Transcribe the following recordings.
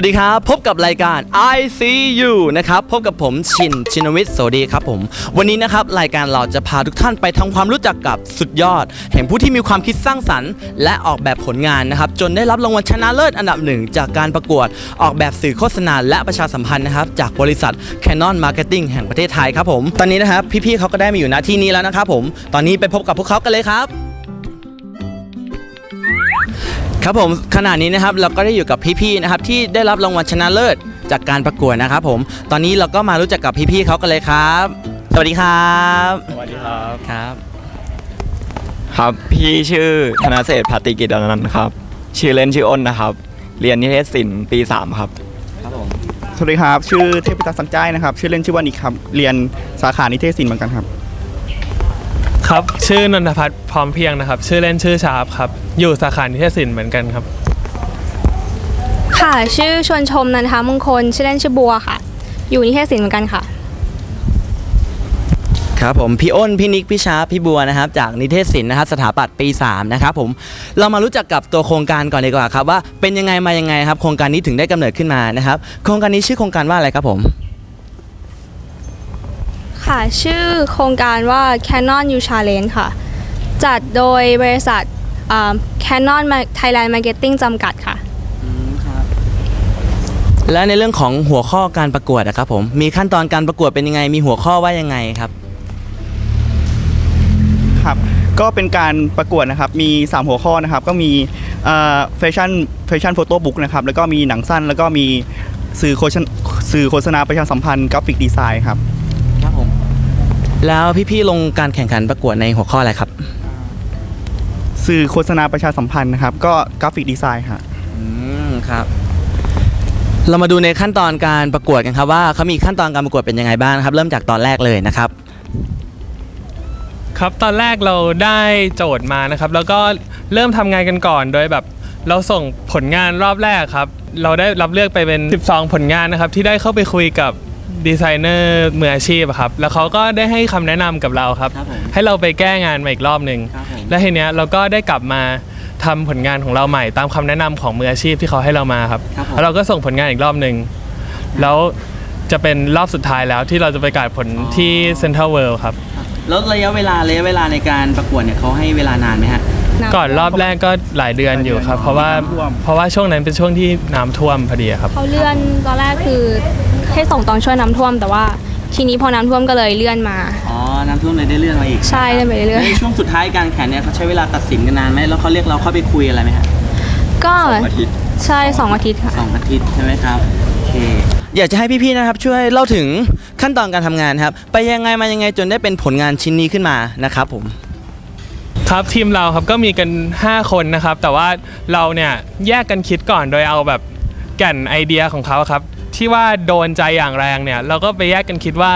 วัสดีครับ พบกับรายการ ICU นะครับ พบกับผมชินชินวิทย์สวัสดีครับผม วันนี้นะครับ รายการเราจะพาทุกท่านไปทำความรู้จักกับสุดยอด แห่งผู้ที่มีความคิดสร้างสรรค์ และออกแบบผลงานนะครับ จนได้รับรางวัลชนะเลิศอันดับหนึ่ง จากการประกวดออกแบบสื่อโฆษณาและประชาสัมพันธ์นะครับ จากบริษัท Canon Marketing แห่งประเทศไทยครับผม ตอนนี้นะครับพี่ๆเขาก็ได้มาอยู่หน้าที่นี้แล้วนะครับผม ตอนนี้ไปพบกับพวกเขากันเลยครับ ครับผมขณะนี้นะครับเราก็ได้อยู่กับพี่ๆนะครับที่ได้รับรางวัลชนะเลิศจากการประกวดนะครับผมตอนนี้เราก็มารู้จักกับพี่ๆเขากันเลยครับ สวัสดีครับสวัสดีครับครับครับพี่ชื่อธนเศรษฐ์พัตติกิจอนันต์ครับชื่อเล่นชื่ออ้นนะครับ เรียนนิเทศศิลป์ปี 3 ครับครับผมสวัสดีครับ ชื่อเทพพิทักษ์สังใจายนะครับ ชื่อเล่นชื่อว่านิกครับ เรียนสาขานิเทศศิลป์เหมือนกันครับ ครับ ชื่อนนทพัฒน์พร้อมเพรียงนะครับ ชื่อเล่นชื่อชาร์ปครับ อยู่สาขานิเทศศิลป์เหมือนกันครับ ค่ะ ชื่อชวนชมนันทามงคล ชื่อเล่นชื่อบัวค่ะ อยู่นิเทศศิลป์เหมือนกันค่ะ ครับผมพี่อ้นพี่นิกพี่ชาร์ปพี่บัวนะครับ จากนิเทศศิลป์นะครับสถาปัตย์ปี3นะครับผมเรามารู้จักกับตัวโครงการก่อนดีกว่าครับว่าเป็นยังไงมายังไงครับโครงการนี้ถึงได้กำเนิดขึ้นมานะครับ โครงการนี้ชื่อโครงการว่าอะไรครับผม ค่ะ ชื่อโครงการว่า Canon U Challenge ค่ะ จัดโดยบริษัทอ่า Canon Thailand Marketing จำกัดค่ะ และในเรื่องของหัวข้อการประกวดนะครับผม มีขั้นตอนการประกวดเป็นยังไง มีหัวข้อว่ายังไงครับ ครับ ก็เป็นการประกวดนะครับ มี 3 หัวข้อนะครับ ก็มีแฟชั่นแฟชั่นโฟโต้บุ๊กนะครับ แล้วก็มีหนังสั้น แล้วก็มีสื่อโฆษณสื่อโฆษณาประชาสัมพันธ์กราฟิกดีไซน์ครับครับผม แล้วพี่ๆลงการแข่งขันประกวดในหัวข้ออะไรครับ สื่อโฆษณาประชาสัมพันธ์นะครับ ก็กราฟิกดีไซน์ครับอืมครับ เรามาดูในขั้นตอนการประกวดกันครับว่าเขามีขั้นตอนการประกวดเป็นยังไงบ้างนะครับ เริ่มจากตอนแรกเลยนะครับ ครับตอนแรกเราได้โจทย์มานะครับ แล้วก็เริ่มทำงานกันก่อนโดยแบบเราส่งผลงานรอบแรกครับ เราได้รับเลือกไปเป็น 12 ผลงานนะครับ ที่ได้เข้าไปคุยกับ ดีไซเนอร์มืออาชีพอะครับ แล้วเขาก็ได้ให้คำแนะนำกับเราครับ ครับผมให้เราไปแก้งานมาอีกรอบหนึ่งครับผม และทีเนี้ยเราก็ได้กลับมาทำผลงานของเราใหม่ตามคำแนะนำของมืออาชีพที่เขาให้เรามาครับ ครับผม แล้วเราก็ส่งผลงานอีกรอบหนึ่งแล้วจะเป็นรอบสุดท้ายแล้วที่เราจะไปประกาศผลที่เซ็นทรัลเวิลด์ครับ แล้วระยะเวลาระยะเวลาในการประกวดเนี่ยเขาให้เวลานานไหมฮะ ก่อนรอบแรกก็หลายเดือนอยู่ครับ เพราะว่าน้ำท่วม เพราะว่าช่วงนั้นเป็นช่วงที่น้ำท่วมพอดีครับ เขาเลื่อนตอนแรกคือ ให้ส่งตอนช่วยน้ำท่วม แต่ว่าทีนี้พอน้ำท่วมก็เลยเลื่อนมา อ๋อ น้ำท่วมเลยได้เลื่อนมาอีกใช่เลื่อนไปเรื่อยๆ ในช่วงสุดท้ายการแข่งเนี่ยเขาใช้เวลาตัดสินกันนานไหมแล้วเขาเรียกเราเข้าไปคุยอะไรไหมฮะก็อาทิตย์ใช่สองอาทิตย์ค่ะ สองอาทิตย์ใช่ไหมครับโอเค อยากจะให้พี่ๆนะครับช่วยเล่าถึงขั้นตอนการทำงานครับ ไปยังไงมายังไงจนได้เป็นผลงานชิ้นนี้ขึ้นมานะครับผม ครับทีมเราครับก็มีกัน 5 คนนะครับ แต่ว่าเราเนี่ยแยกกันคิดก่อนโดยเอาแบบแก่นไอเดียของเขาครับ ที่ว่าโดนใจอย่างแรงเนี่ยเราก็ไปแยกกันคิดว่า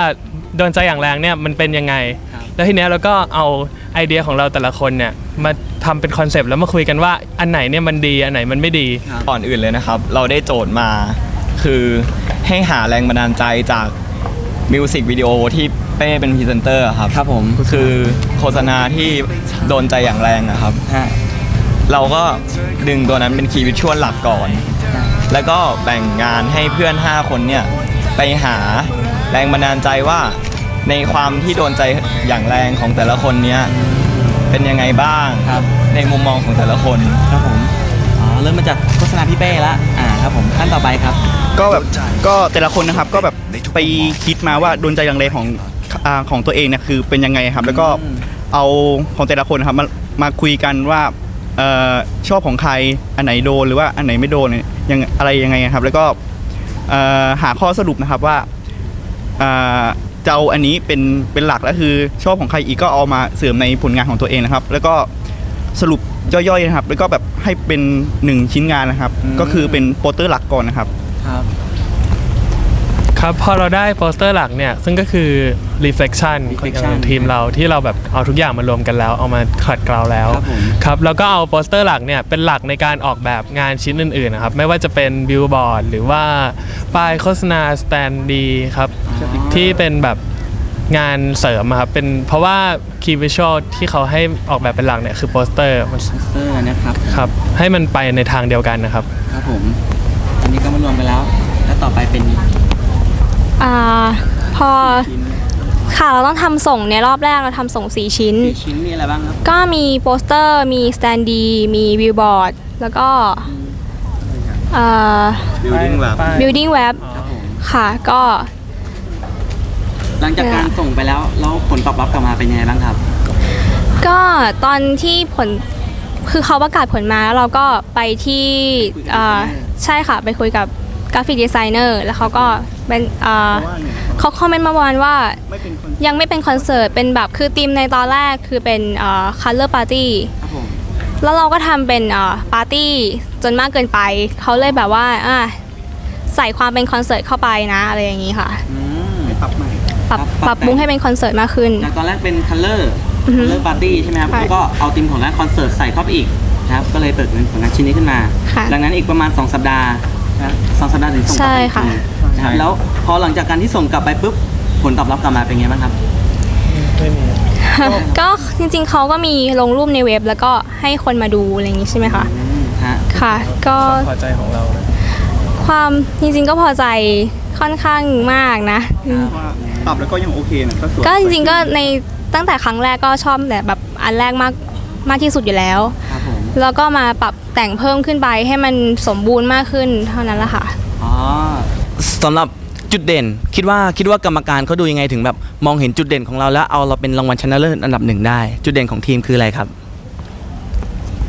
โดนใจอย่างแรงเนี่ยมันเป็นยังไงครับแล้วทีเนี้ยเราก็เอาไอเดียของเราแต่ละคนเนี่ยมาทำเป็นคอนเซปต์แล้วมาคุยกันว่าอันไหนเนี่ยมันดีอันไหนมันไม่ดีก่อนอื่นเลยนะครับ เราได้โจทย์มาคือให้หาแรงบันดาลใจจากมิวสิกวิดีโอที่เป้เป็นพรีเซนเตอร์ครับครับผมคือโฆษณาที่โดนใจอย่างแรงนะครับฮะเราก็ดึงตัวนั้นเป็นคีย์วิชวลหลักก่อน แล้วก็แบ่งงานให้เพื่อน 5 คนเนี่ยไปหาแรงบันดาลใจว่าในความที่โดนใจอย่างแรงของแต่ละคนเนี่ยเป็นยังไงบ้างครับ ในมุมมองของแต่ละคน ครับผมอ๋อเริ่มมาจากโฆษณาพี่เป้ละอ่าครับผมขั้นต่อไปครับ ก็แบบก็แต่ละคนนะครับก็แบบไปคิดมาว่าโดนใจอย่างไรของอาของตัวเองเนี่ยคือเป็นยังไงครับ แล้วก็อืมเอาของแต่ละคนนะครับมามาคุยกันว่า เอ่อชอบของใครอันไหนโดนหรือว่าอันไหนไม่โดนเนี่ยยังอะไรยังไงครับ แล้วก็เอ่อหาข้อสรุปนะครับว่าเอ่อจะเอาอันนี้เป็นเป็นหลักแล้วคือชอบของใครอีกก็เอามาเสริมในผลงานของตัวเองนะครับ แล้วก็สรุปย่อยๆนะครับ แล้วก็แบบให้เป็นหนึ่งชิ้นงานนะครับอืมก็คือเป็นโปสเตอร์หลักก่อนนะครับ ครับ ครับพอเราได้โปสเตอร์หลักเนี่ย ซึ่งก็คือ reflection ของ reflection ทีมเราที่เราแบบเอาทุกอย่างมารวมกันแล้ว เอามาขัดเกลาแล้วครับผมครับแล้วก็เอาโปสเตอร์หลักเนี่ยเป็นหลักในการออกแบบงานชิ้นอื่นๆนะครับไม่ว่าจะเป็นบิลบอร์ดหรือว่าป้ายโฆษณาสแตนดีครับที่เป็นแบบงานเสริมอะครับเป็นเพราะว่า key visual ที่เขาให้ออกแบบเป็นหลักเนี่ยคือโปสเตอร์มันเออนะครับครับให้มันไปในทางเดียวกันนะครับครับผมคตอนนี้ก็มารวมกันแล้ว แล้วต่อไปเป็น อ่าพอค่ะเราต้องทำส่งในรอบแรกเราทำส่ง 4 ชิ้น กี่ชิ้นมีอะไรบ้างครับก็มีโปสเตอร์ มีสแตนดี มีวิวบอร์ด แล้วก็เอ่อ building web building web ครับผมค่ะก็ หลังจากการส่งไปแล้วแล้วผลตอบรับกลับมาเป็นยังไงบ้างครับ ก็ตอนที่ผลคือเขาประกาศผลมาแล้วเราก็ไปที่เอ่อใช่ค่ะ ไปคุยกับ กราฟิกดีไซเนอร์แล้วเขาก็เป็นเอ่อเขาคอมเมนต์มาประมาณว่าไม่เป็นคนยังไม่เป็นคอนเสิร์ตเป็นแบบคือธีมในตอนแรกคือเป็นเอ่อ color party ครับผมแล้วเราก็ทำเป็นเอ่อปาร์ตี้จนมากเกินไปเขาเลยแบบว่าอะใส่ความเป็นคอนเสิร์ตเข้าไปนะอะไรอย่างนี้ค่ะอืมไม่ปรับใหม่ปรับครับปรับปรุงให้เป็นคอนเสิร์ตมากขึ้นจากตอนแรกเป็น color อือฮึ color party ใช่ไหมครับใช่แล้วก็เอาธีมของร้านคอนเสิร์ตใส่เข้าไปอีกนะครับก็เลยเปิดเป็นผลงานชิ้นนี้ขึ้นมาค่ะดังนั้นอีกประมาณ 2 สัปดาห์ นะครับสองสัปดาห์ถึงส่งกลับใช่ไปอีกค่ะทีนะครับแล้วพอหลังจากการที่ส่งกลับไปปุ๊บผลตอบรับกลับมาเป็นไงบ้างครับไม่มีก็จริงๆเขาก็มีลงรูปในเว็บแล้วก็ให้คนมาดูอะไรอย่างนี้ใช่ไหมคะอืมฮะค่ะ ก็ความพอใจของเรานะความจริงๆก็พอใจค่อนข้างมากนะว่าปรับแล้วก็ยังโอเคนะก็สวยก็จริงๆก็ในตั้งแต่ครั้งแรกก็ชอบแต่แบบอันแรกมากมากที่สุดอยู่แล้วครับผม แล้วก็มาปรับแต่งเพิ่มขึ้นไปให้มันสมบูรณ์มากขึ้นเท่านั้นแหละค่ะ อ๋อสำหรับจุดเด่น คิดว่าคิดว่ากรรมการเขาดูยังไงถึงแบบมองเห็นจุดเด่นของเราแล้วเอาเราเป็นรางวัลชนะเลิศอันดับหนึ่งได้ จุดเด่นของทีมคืออะไรครับ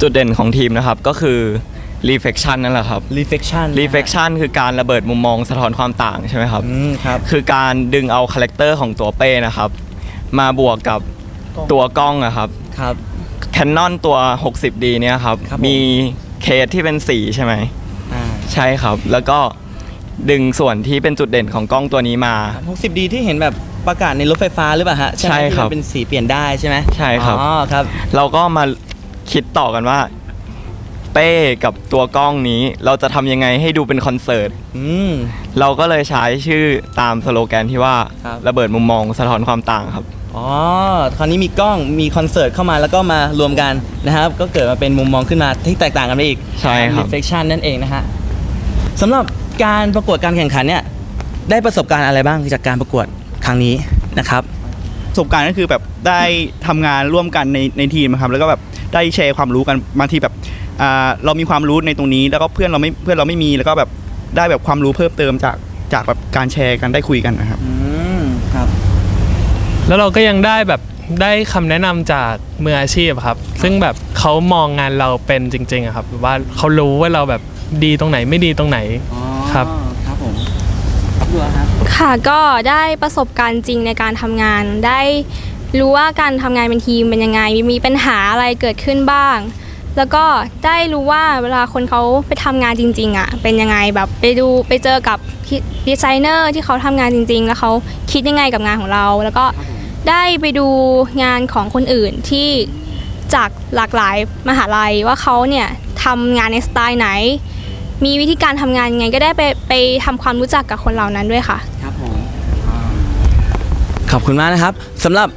จุดเด่นของทีมนะครับก็คือ reflection นั่นแหละครับ reflection reflection คือการระเบิดมุมมองสะท้อนความต่างใช่ไหมครับ อืมครับ คือการดึงเอาคาแรคเตอร์ของตัวเป้นะครับ มาบวกกับตัวกล้องอะครับ ครับ Canon ตัว 60D เนี่ยครับ ครับผม มีเคสที่เป็นสีใช่ไหม อ่าใช่ครับ แล้วก็ดึงส่วนที่เป็นจุดเด่นของกล้องตัวนี้มา60ดีที่เห็นแบบประกาศในรถไฟฟ้าหรือเปล่าฮะไหมใช่ครับที่มันเป็นสีเปลี่ยนได้ใช่ไหมใช่ครับ อ๋อครับ เราก็มาคิดต่อกันว่า เป้กับตัวกล้องนี้ เราจะทำยังไงให้ดูเป็นคอนเสิร์ต อืม เราก็เลยใช้ชื่อตามสโลแกนที่ว่าครับ ระเบิดมุมมองสะท้อนความต่างครับ อ๋อ คราวนี้มีกล้อง มีคอนเสิร์ตเข้ามาแล้วก็มารวมกันนะครับ ก็เกิดมาเป็นมุมมองขึ้นมาที่แตกต่างกันไปอีกใช่ครับ reflection นั่นเองนะฮะสำหรับการประกวดการแข่งขันเนี่ย ได้ประสบการณ์อะไรบ้างจากการประกวดครั้งนี้นะครับ ประสบการณ์ก็คือแบบได้ทำงานร่วมกันในในทีมครับแล้วก็แบบได้แชร์ความรู้กันบางทีแบบอ่าเรามีความรู้ในตรงนี้ แล้วก็เพื่อนเราไม่เพื่อนเราไม่มีแล้วก็แบบได้แบบความรู้เพิ่มเติมจากจากแบบการแชร์กันได้คุยกันนะครับ อืมครับ แล้วเราก็ยังได้แบบได้คำแนะนำจากมืออาชีพครับ ซึ่งแบบเขามองงานเราเป็นจริงๆอะครับว่าเขารู้ว่าเราแบบดีตรงไหนไม่ดีตรงไหน อ๋อครับ ครับผมดูครับ ค่ะก็ได้ประสบการณ์จริงในการทำงาน ได้รู้ว่าการทำงานเป็นทีมเป็นยังไง มีมีปัญหาอะไรเกิดขึ้นบ้าง แล้วก็ได้รู้ว่าเวลาคนเขาไปทำงานจริงๆอะเป็นยังไงแบบไปดูไปเจอกับดีไซเนอร์ที่เขาทำงานจริง ๆ แล้วเขาคิดยังไงกับงานของเรา แล้วก็ได้ไปดูงานของคนอื่นที่จากหลากหลายมหาลัยว่าเขาเนี่ยทำงานในสไตล์ไหน มีวิธีการทำงานยังไงก็ได้ไปไปทำความรู้จักกับคนเหล่านั้นด้วยค่ะ ครับผม ขอบคุณมากนะครับสำหรับ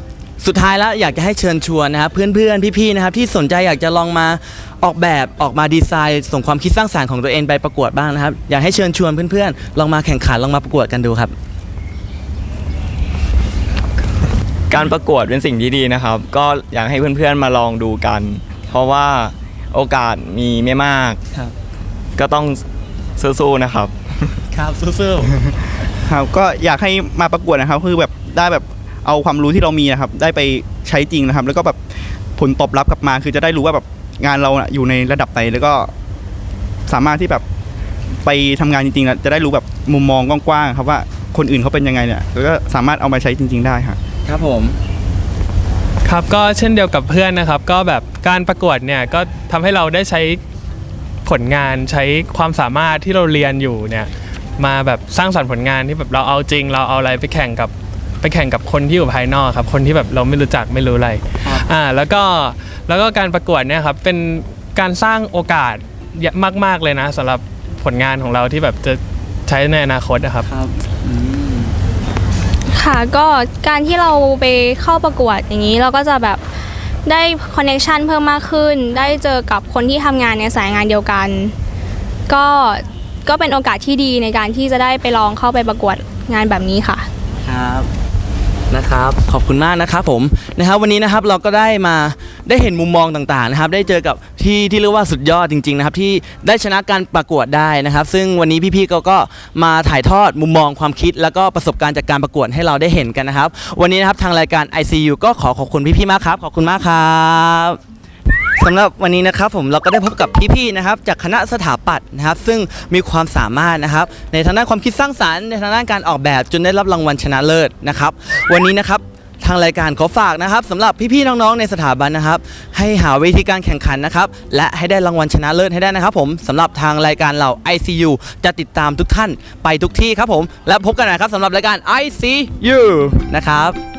สุดท้ายแล้วอยากจะให้เชิญชวนนะครับเพื่อนๆพี่ๆนะครับที่สนใจอยากจะลองมาออกแบบออกมาดีไซน์ส่งความคิดสร้างสรรค์ของตัวเองไปประกวดบ้างนะครับ อยากให้เชิญชวนเพื่อนๆลองมาแข่งขันลองมาประกวดกันดูครับ การประกวดเป็นสิ่งที่ดีนะครับ ก็อยากให้เพื่อนๆมาลองดูกัน เพราะว่าโอกาสมีไม่มาก ครับ ก็ต้องสู้ๆนะครับ ครับสู้ครับก็อยากให้มาประกวดนะครับคือแบบได้แบบ เอาความรู้ที่เรามีนะครับ ได้ไปใช้จริงนะครับ แล้วก็แบบผลตอบรับกลับมา คือจะได้รู้ว่าแบบงานเราน่ะอยู่ในระดับไหนแล้วก็สามารถที่แบบไปทำงานจริงๆแล้วจะได้รู้แบบมุมมองกว้างๆครับว่าคนอื่นเขาเป็นยังไงเนี่ยแล้วก็สามารถเอามาใช้จริง ๆ ได้ครับๆครับผม ครับก็เช่นเดียวกับเพื่อนนะครับ ก็แบบการประกวดเนี่ยก็ทำให้เราได้ใช้ผลงานใช้ความสามารถที่เราเรียนอยู่เนี่ยมาแบบสร้างสรรค์ผลงานที่แบบเราเอาจริง เราเอาอะไรไปแข่งกับไป แข่งกับคนที่อยู่ภายนอกครับ คนที่แบบเราไม่รู้จักไม่รู้อะไรครับอ่าแล้วก็แล้วก็การประกวดเนี่ยครับเป็นการสร้างโอกาสเยอะมาก ๆเลยนะสำหรับผลงานของเราที่แบบจะใช้ในอนาคตนะครับ ครับอืมค่ะก็การที่เราไปเข้าประกวดอย่างนี้เราก็จะแบบได้คอนเน t ชันเพิ่มมากขึ้น ได้เจอกับคนที่ทำงานในสายงานเดียวกัน ก็ก็เป็นโอกาสที่ดีในการที่จะได้ไปลองเข้าไปประกวดงานแบบนี้ค่ะ ครับ นะครับขอบคุณมากนะครับผมนะครับวันนี้นะครับเราก็ได้มาได้เห็นมุมมองต่างๆนะครับได้เจอกับที่ที่เรียกว่าสุดยอดจริงๆนะครับที่ได้ชนะการประกวดได้นะครับ ซึ่งวันนี้พี่ๆก็ก็มาถ่ายทอดมุมมองความคิด แล้วก็ประสบการณ์จากการประกวดให้เราได้เห็นกันนะครับ วันนี้นะครับทางรายการ ICU ก็ขอขอบคุณพี่ๆมากครับ ขอบคุณมากครับ สำหรับวันนี้นะครับผมเราก็ได้พบกับพี่ๆนะครับจากคณะสถาปัตย์นะครับซึ่งมีความสามารถนะครับในทางด้านความคิดสร้างสรรค์ในทางด้านการออกแบบจนได้รับรางวัลชนะเลิศนะครับวันนี้นะครับทางรายการขอฝากนะครับสำหรับพี่ๆน้องๆในสถาบันนะครับ ให้หาเวทีการแข่งขันนะครับและให้ได้รางวัลชนะเลิศให้ได้นะครับ ผมสำหรับทางรายการเรา ICU จะติดตามทุกท่านไปทุกที่ครับผมและพบกันนะครับสำหรับรายการ ICU นะครับ